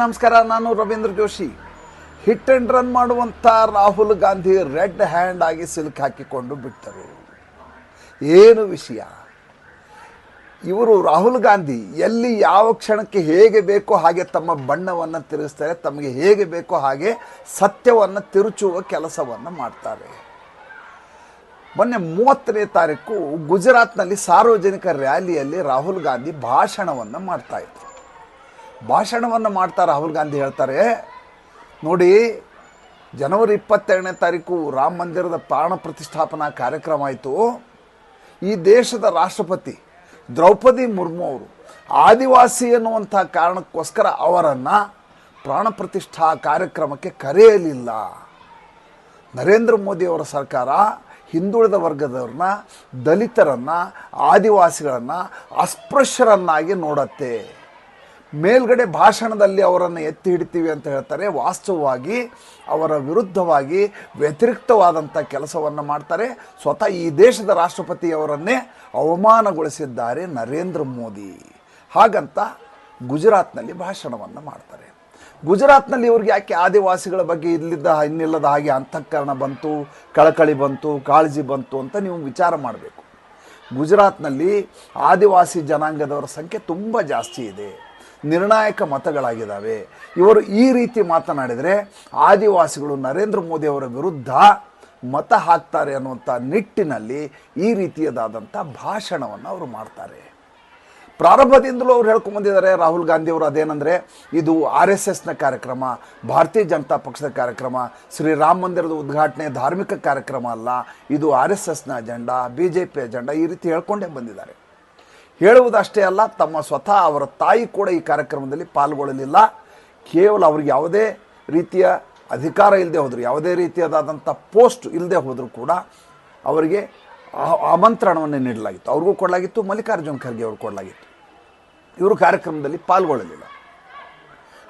ನಮಸ್ಕಾರ, ನಾನು Ravindra Joshi. Hit and run ಮಾಡುವಂಥ ರಾಹುಲ್ ಗಾಂಧಿ ರೆಡ್ ಹ್ಯಾಂಡ್ ಆಗಿ ಸಿಲ್ಕ್ ಹಾಕಿಕೊಂಡು ಬಿಟ್ಟರು. ಏನು ವಿಷಯ? ಇವರು ರಾಹುಲ್ ಗಾಂಧಿ ಎಲ್ಲಿ ಯಾವ ಕ್ಷಣಕ್ಕೆ ಹೇಗೆ ಬೇಕೋ ಹಾಗೆ ತಮ್ಮ ಬಣ್ಣವನ್ನು ತಿರುಗಿಸ್ತಾರೆ, ತಮಗೆ ಹೇಗೆ ಬೇಕೋ ಹಾಗೆ ಸತ್ಯವನ್ನು ತಿರುಚುವ ಕೆಲಸವನ್ನು ಮಾಡ್ತಾರೆ. ಮೊನ್ನೆ ಮೂವತ್ತನೇ ತಾರೀಕು ಗುಜರಾತ್ನಲ್ಲಿ ಸಾರ್ವಜನಿಕ ರ್ಯಾಲಿಯಲ್ಲಿ ರಾಹುಲ್ ಗಾಂಧಿ ಭಾಷಣವನ್ನು ಮಾಡ್ತಾ ಇದ್ರು. ಭಾಷಣವನ್ನು ಮಾಡ್ತಾ ರಾಹುಲ್ ಗಾಂಧಿ ಹೇಳ್ತಾರೆ. ನೋಡಿ, ಜನವರಿ ಇಪ್ಪತ್ತೆರಡನೇ ತಾರೀಕು ರಾಮ ಮಂದಿರದ ಪ್ರಾಣ ಪ್ರತಿಷ್ಠಾಪನಾ ಕಾರ್ಯಕ್ರಮ ಆಯಿತು. ಈ ದೇಶದ ರಾಷ್ಟ್ರಪತಿ ದ್ರೌಪದಿ ಮುರ್ಮು ಅವರು ಆದಿವಾಸಿ ಎನ್ನುವಂಥ ಕಾರಣಕ್ಕೋಸ್ಕರ ಅವರನ್ನು ಪ್ರಾಣ ಪ್ರತಿಷ್ಠಾ ಕಾರ್ಯಕ್ರಮಕ್ಕೆ ಕರೆಯಲಿಲ್ಲ. ನರೇಂದ್ರ ಮೋದಿ ಅವರ ಸರ್ಕಾರ ಹಿಂದುಳಿದ ವರ್ಗದವ್ರನ್ನ, ದಲಿತರನ್ನು, ಆದಿವಾಸಿಗಳನ್ನು ಅಸ್ಪೃಶ್ಯರನ್ನಾಗಿ ನೋಡತ್ತೆ. ಮೇಲ್ಗಡೆ ಭಾಷಣದಲ್ಲಿ ಅವರನ್ನು ಎತ್ತಿ ಹಿಡಿತೀವಿ ಅಂತ ಹೇಳ್ತಾರೆ. ವಾಸ್ತವವಾಗಿ ಅವರ ವಿರುದ್ಧವಾಗಿ ವ್ಯತಿರಿಕ್ತವಾದಂಥ ಕೆಲಸವನ್ನು ಮಾಡ್ತಾರೆ. ಸ್ವತಃ ಈ ದೇಶದ ರಾಷ್ಟ್ರಪತಿಯವರನ್ನೇ ಅವಮಾನಗೊಳಿಸಿದ್ದಾರೆ ನರೇಂದ್ರ ಮೋದಿ. ಹಾಗಂತ ಗುಜರಾತ್ನಲ್ಲಿ ಭಾಷಣವನ್ನು ಮಾಡ್ತಾರೆ. ಗುಜರಾತ್ನಲ್ಲಿ ಇವ್ರಿಗೆ ಯಾಕೆ ಆದಿವಾಸಿಗಳ ಬಗ್ಗೆ ಇಲ್ಲಿದ್ದ ಇನ್ನಿಲ್ಲದ ಹಾಗೆ ಅಂತಃಕರಣ ಬಂತು, ಕಳಕಳಿ ಬಂತು, ಕಾಳಜಿ ಬಂತು ಅಂತ ನೀವು ವಿಚಾರ ಮಾಡಬೇಕು. ಗುಜರಾತ್ನಲ್ಲಿ ಆದಿವಾಸಿ ಜನಾಂಗದವರ ಸಂಖ್ಯೆ ತುಂಬ ಜಾಸ್ತಿ ಇದೆ. ನಿರ್ಣಾಯಕ ಮತಗಳಾಗಿದ್ದಾವೆ. ಇವರು ಈ ರೀತಿ ಮಾತನಾಡಿದರೆ ಆದಿವಾಸಿಗಳು ನರೇಂದ್ರ ಮೋದಿ ಅವರ ವಿರುದ್ಧ ಮತ ಹಾಕ್ತಾರೆ ಅನ್ನುವಂಥ ನಿಟ್ಟಿನಲ್ಲಿ ಈ ರೀತಿಯದಾದಂಥ ಭಾಷಣವನ್ನು ಅವರು ಮಾಡ್ತಾರೆ. ಪ್ರಾರಂಭದಿಂದಲೂ ಅವ್ರು ಹೇಳ್ಕೊಂಬಂದಿದ್ದಾರೆ ರಾಹುಲ್ ಗಾಂಧಿ ಅವರು ಅದೇನೆಂದರೆ, ಇದು ಆರ್ ಎಸ್ ಎಸ್ನ ಕಾರ್ಯಕ್ರಮ, ಭಾರತೀಯ ಜನತಾ ಪಕ್ಷದ ಕಾರ್ಯಕ್ರಮ ಶ್ರೀರಾಮ ಮಂದಿರದ ಉದ್ಘಾಟನೆ ಧಾರ್ಮಿಕ ಕಾರ್ಯಕ್ರಮ ಅಲ್ಲ, ಇದು ಆರ್ ಎಸ್ ಎಸ್ನ agenda B J P agenda ಈ ರೀತಿ ಹೇಳ್ಕೊಂಡೇ ಬಂದಿದ್ದಾರೆ. ಹೇಳುವುದಷ್ಟೇ ಅಲ್ಲ, ತಮ್ಮ ಸ್ವತಃ ಅವರ ತಾಯಿ ಕೂಡ ಈ ಕಾರ್ಯಕ್ರಮದಲ್ಲಿ ಪಾಲ್ಗೊಳ್ಳಲಿಲ್ಲ. ಕೇವಲ ಅವ್ರಿಗೆ ಯಾವುದೇ ರೀತಿಯ ಅಧಿಕಾರ ಇಲ್ಲದೆ ಹೋದರು, ಯಾವುದೇ ರೀತಿಯಾದಂಥ ಪೋಸ್ಟ್ ಇಲ್ಲದೆ ಹೋದರೂ ಕೂಡ ಅವರಿಗೆ ಆಮಂತ್ರಣವನ್ನು ನೀಡಲಾಗಿತ್ತು. ಅವ್ರಿಗೂ ಕೊಡಲಾಗಿತ್ತು, ಮಲ್ಲಿಕಾರ್ಜುನ್ ಖರ್ಗೆ ಅವ್ರಿಗೆ ಕೊಡಲಾಗಿತ್ತು. ಇವರು ಕಾರ್ಯಕ್ರಮದಲ್ಲಿ ಪಾಲ್ಗೊಳ್ಳಲಿಲ್ಲ.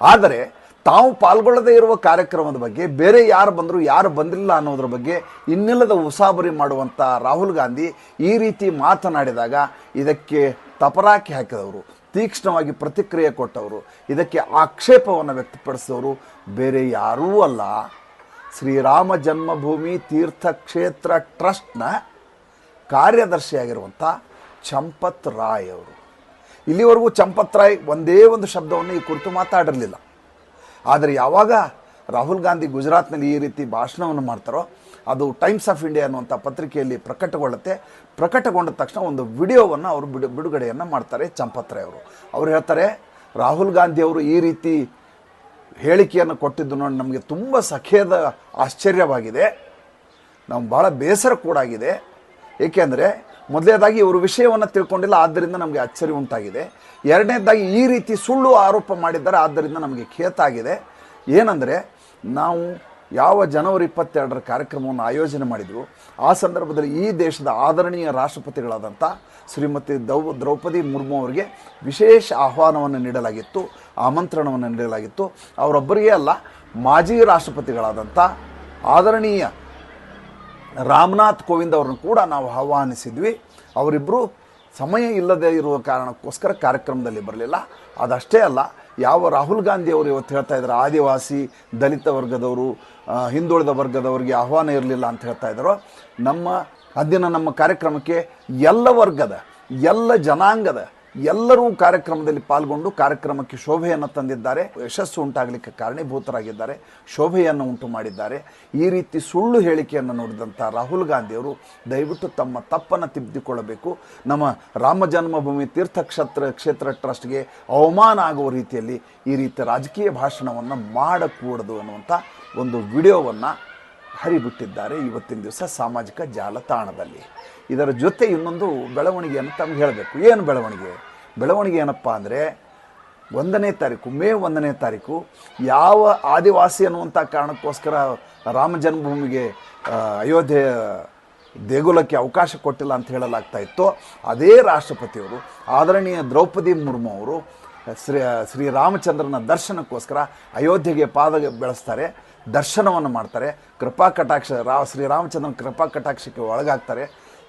ಆದರೆ ತಾವು ಪಾಲ್ಗೊಳ್ಳದೇ ಇರುವ ಕಾರ್ಯಕ್ರಮದ ಬಗ್ಗೆ, ಬೇರೆ ಯಾರು ಬಂದರು, ಯಾರು ಬಂದಿಲ್ಲ ಅನ್ನೋದ್ರ ಬಗ್ಗೆ ಇನ್ನಿಲ್ಲದ ಉಸಾಬರಿ ಮಾಡುವಂಥ ರಾಹುಲ್ ಗಾಂಧಿ ಈ ರೀತಿ ಮಾತನಾಡಿದಾಗ ಇದಕ್ಕೆ ತಪರಾಕಿ ಹಾಕಿದವರು, ತೀಕ್ಷ್ಣವಾಗಿ ಪ್ರತಿಕ್ರಿಯೆ ಕೊಟ್ಟವರು, ಇದಕ್ಕೆ ಆಕ್ಷೇಪವನ್ನು ವ್ಯಕ್ತಪಡಿಸಿದವರು ಬೇರೆ ಯಾರೂ ಅಲ್ಲ. ಶ್ರೀರಾಮ ಜನ್ಮಭೂಮಿ ತೀರ್ಥಕ್ಷೇತ್ರ ಟ್ರಸ್ಟ್ನ ಕಾರ್ಯದರ್ಶಿಯಾಗಿರುವಂಥ ಚಂಪತ್ ರಾಯ್ ಅವರು. ಇಲ್ಲಿವರೆಗೂ ಚಂಪತ್ ರಾಯ್ ಒಂದೇ ಒಂದು ಶಬ್ದವನ್ನು ಈ ಕುರಿತು ಮಾತಾಡಿರಲಿಲ್ಲ. ಆದರೆ ಯಾವಾಗ ರಾಹುಲ್ ಗಾಂಧಿ ಗುಜರಾತ್ನಲ್ಲಿ ಈ ರೀತಿ ಭಾಷಣವನ್ನು ಮಾಡ್ತಾರೋ, ಅದು ಟೈಮ್ಸ್ ಆಫ್ ಇಂಡಿಯಾ ಅನ್ನುವಂಥ ಪತ್ರಿಕೆಯಲ್ಲಿ ಪ್ರಕಟಗೊಳ್ಳುತ್ತೆ. ಪ್ರಕಟಗೊಂಡ ತಕ್ಷಣ ಒಂದು ವಿಡಿಯೋವನ್ನು ಅವರು ಬಿಡು, ಬಿಡುಗಡೆಯನ್ನು ಮಾಡ್ತಾರೆ ಚಂಪತ್ರೆ ಅವರು. ಅವ್ರು ಹೇಳ್ತಾರೆ, ರಾಹುಲ್ ಗಾಂಧಿ ಅವರು ಈ ರೀತಿ ಹೇಳಿಕೆಯನ್ನು ಕೊಟ್ಟಿದ್ದು ನೋಡಿ ನಮಗೆ ತುಂಬ ಸಖೇದ ಆಶ್ಚರ್ಯವಾಗಿದೆ. ನಾವು ಭಾಳ ಬೇಸರ ಕೂಡ ಆಗಿದೆ ಏಕೆಂದರೆ ಮೊದಲನೇದಾಗಿ ಇವರು ವಿಷಯವನ್ನು ತಿಳ್ಕೊಂಡಿಲ್ಲ, ಆದ್ದರಿಂದ ನಮಗೆ ಅಚ್ಚರಿ ಉಂಟಾಗಿದೆ. ಎರಡನೇದಾಗಿ ಈ ರೀತಿ ಸುಳ್ಳು ಆರೋಪ ಮಾಡಿದ್ದಾರೆ, ಆದ್ದರಿಂದ ನಮಗೆ ಖೇತಾಗಿದೆ ಏನಂದರೆ, ನಾವು ಯಾವ ಜನವರಿ ಇಪ್ಪತ್ತೆರಡರ ಕಾರ್ಯಕ್ರಮವನ್ನು ಆಯೋಜನೆ ಮಾಡಿದ್ವು, ಆ ಸಂದರ್ಭದಲ್ಲಿ ಈ ದೇಶದ ಆದರಣೀಯ ರಾಷ್ಟ್ರಪತಿಗಳಾದಂಥ ಶ್ರೀಮತಿ ದೌ, ದ್ರೌಪದಿ ಮುರ್ಮು ಅವರಿಗೆ ವಿಶೇಷ ಆಹ್ವಾನವನ್ನು ನೀಡಲಾಗಿತ್ತು, ಆಮಂತ್ರಣವನ್ನು ನೀಡಲಾಗಿತ್ತು. ಅವರೊಬ್ಬರಿಗೆ ಅಲ್ಲ, ಮಾಜಿ ರಾಷ್ಟ್ರಪತಿಗಳಾದಂಥ ಆದರಣೀಯ ರಾಮನಾಥ್ ಕೋವಿಂದ್ ಅವ್ರನ್ನ ಕೂಡ ನಾವು ಆಹ್ವಾನಿಸಿದ್ವಿ. ಅವರಿಬ್ಬರು ಸಮಯ ಇಲ್ಲದೆ ಇರುವ ಕಾರಣಕ್ಕೋಸ್ಕರ ಕಾರ್ಯಕ್ರಮದಲ್ಲಿ ಬರಲಿಲ್ಲ. ಅದಷ್ಟೇ ಅಲ್ಲ, ಯಾವ ರಾಹುಲ್ ಗಾಂಧಿ ಅವರು ಇವತ್ತು ಹೇಳ್ತಾ ಇದ್ದಾರೆ ಆದಿವಾಸಿ ದಲಿತ ವರ್ಗದವರು ಹಿಂದುಳಿದ ವರ್ಗದವರಿಗೆ ಆಹ್ವಾನ ಇರಲಿಲ್ಲ ಅಂತ ಹೇಳ್ತಾ ಇದ್ದಾರೋ ನಮ್ಮ ಅಂದಿನ ನಮ್ಮ ಕಾರ್ಯಕ್ರಮಕ್ಕೆ ಎಲ್ಲ ವರ್ಗದ, ಎಲ್ಲ ಜನಾಂಗದ ಎಲ್ಲರೂ ಕಾರ್ಯಕ್ರಮದಲ್ಲಿ ಪಾಲ್ಗೊಂಡು ಕಾರ್ಯಕ್ರಮಕ್ಕೆ ಶೋಭೆಯನ್ನು ತಂದಿದ್ದಾರೆ. ಯಶಸ್ಸು ಉಂಟಾಗಲಿಕ್ಕೆ ಕಾರಣೀಭೂತರಾಗಿದ್ದಾರೆ. ಶೋಭೆಯನ್ನು ಉಂಟು ಮಾಡಿದ್ದಾರೆ. ಈ ರೀತಿ ಸುಳ್ಳು ಹೇಳಿಕೆಯನ್ನು ನೋಡಿದಂಥ ರಾಹುಲ್ ಗಾಂಧಿಯವರು ದಯವಿಟ್ಟು ತಮ್ಮ ತಪ್ಪನ್ನು ತಿದ್ದಿಕೊಳ್ಳಬೇಕು. ನಮ್ಮ ರಾಮ ಜನ್ಮಭೂಮಿ ತೀರ್ಥಕ್ಷೇತ್ರ, ಕ್ಷೇತ್ರ ಟ್ರಸ್ಟ್ಗೆ ಅವಮಾನ ಆಗುವ ರೀತಿಯಲ್ಲಿ ಈ ರೀತಿ ರಾಜಕೀಯ ಭಾಷಣವನ್ನು ಮಾಡಕೂಡದು ಅನ್ನುವಂಥ ಒಂದು ವಿಡಿಯೋವನ್ನು ಹರಿಬಿಟ್ಟಿದ್ದಾರೆ ಇವತ್ತಿನ ದಿವಸ ಸಾಮಾಜಿಕ ಜಾಲತಾಣದಲ್ಲಿ. ಇದರ ಜೊತೆ ಇನ್ನೊಂದು ಬೆಳವಣಿಗೆಯನ್ನು ತಮಗೆ ಹೇಳಬೇಕು. ಏನು ಬೆಳವಣಿಗೆ? ಬೆಳವಣಿಗೆ ಏನಪ್ಪ ಅಂದರೆ ಒಂದನೇ ತಾರೀಕು, ಮೇ ಒಂದನೇ ತಾರೀಕು ಯಾವ ಆದಿವಾಸಿ ಅನ್ನುವಂಥ ಕಾರಣಕ್ಕೋಸ್ಕರ ರಾಮ ಜನ್ಮಭೂಮಿಗೆ ಅಯೋಧ್ಯೆ ದೇಗುಲಕ್ಕೆ ಅವಕಾಶ ಕೊಟ್ಟಿಲ್ಲ ಅಂತ ಹೇಳಲಾಗ್ತಾ ಇತ್ತು. ಅದೇ ರಾಷ್ಟ್ರಪತಿಯವರು, ಆದರಣೀಯ ದ್ರೌಪದಿ ಮುರ್ಮು ಅವರು, ಶ್ರೀ ಶ್ರೀರಾಮಚಂದ್ರನ ದರ್ಶನಕ್ಕೋಸ್ಕರ ಅಯೋಧ್ಯೆಗೆ ಪಾದ ಬೆಳೆಸ್ತಾರೆ. ದರ್ಶನವನ್ನು ಮಾಡ್ತಾರೆ. ಕೃಪಾ ಕಟಾಕ್ಷ, ರಾ ಶ್ರೀರಾಮಚಂದ್ರನ ಕೃಪಾ ಕಟಾಕ್ಷಕ್ಕೆ ಒಳಗಾಗ್ತಾರೆ.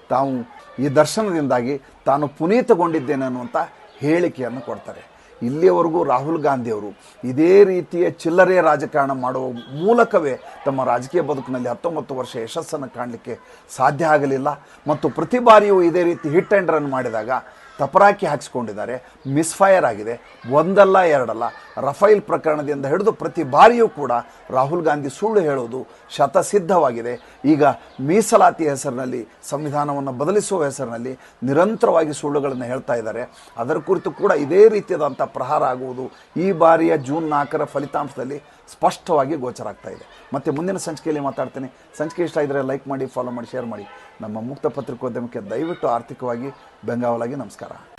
ತಾವು ಈ ದರ್ಶನದಿಂದಾಗಿ ತಾನು ಪುನೀತಗೊಂಡಿದ್ದೇನೆ ಅನ್ನುವಂಥ ಹೇಳಿಕೆಯನ್ನು ಕೊಡ್ತಾರೆ. ಇಲ್ಲಿಯವರೆಗೂ ರಾಹುಲ್ ಗಾಂಧಿಯವರು ಇದೇ ರೀತಿಯ ಚಿಲ್ಲರೆ ರಾಜಕಾರಣ ಮಾಡುವ ಮೂಲಕವೇ ತಮ್ಮ ರಾಜಕೀಯ ಬದುಕಿನಲ್ಲಿ ಹತ್ತೊಂಬತ್ತು ವರ್ಷ ಯಶಸ್ಸನ್ನು ಕಾಣಲಿಕ್ಕೆ ಸಾಧ್ಯ ಆಗಲಿಲ್ಲ. ಮತ್ತು ಪ್ರತಿ ಬಾರಿಯೂ ಇದೇ ರೀತಿ ಹಿಟ್ ಆ್ಯಂಡ್ ರನ್ ಮಾಡಿದಾಗ ತಪರಾಕಿ ಹಾಕಿಸ್ಕೊಂಡಿದ್ದಾರೆ. ಮಿಸ್ಫೈರ್ ಆಗಿದೆ. ಒಂದಲ್ಲ ಎರಡಲ್ಲ. ರಫೈಲ್ ಪ್ರಕರಣದಿಂದ ಹಿಡಿದು ಪ್ರತಿ ಬಾರಿಯೂ ಕೂಡ ರಾಹುಲ್ ಗಾಂಧಿ ಸುಳ್ಳು ಹೇಳೋದು ಶತಸಿದ್ಧವಾಗಿದೆ. ಈಗ ಮೀಸಲಾತಿ ಹೆಸರಿನಲ್ಲಿ, ಸಂವಿಧಾನವನ್ನು ಬದಲಿಸುವ ಹೆಸರಿನಲ್ಲಿ ನಿರಂತರವಾಗಿ ಸುಳ್ಳುಗಳನ್ನು ಹೇಳ್ತಾ ಇದ್ದಾರೆ. ಅದರ ಕುರಿತು ಕೂಡ ಇದೇ ರೀತಿಯಾದಂಥ ಪ್ರಹಾರ ಆಗುವುದು ಈ ಬಾರಿಯ ಜೂನ್ ನಾಲ್ಕರ ಫಲಿತಾಂಶದಲ್ಲಿ ಸ್ಪಷ್ಟವಾಗಿ ಗೋಚರ ಆಗ್ತಾ ಇದೆ. ಮತ್ತು ಮುಂದಿನ ಸಂಚಿಕೆಯಲ್ಲಿ ಮಾತಾಡ್ತೇನೆ. ಸಂಚಿಕೆ ಇಷ್ಟ ಇದ್ದರೆ ಲೈಕ್ ಮಾಡಿ ಫಾಲೋ ಮಾಡಿ ಶೇರ್ ಮಾಡಿ. ನಮ್ಮ ಮುಕ್ತ ಪತ್ರಿಕೋದ್ಯಮಕ್ಕೆ ದಯವಿಟ್ಟು ಆರ್ಥಿಕವಾಗಿ ಬೆಂಗಾವಲಾಗಿ ನಮಸ್ಕಾರ.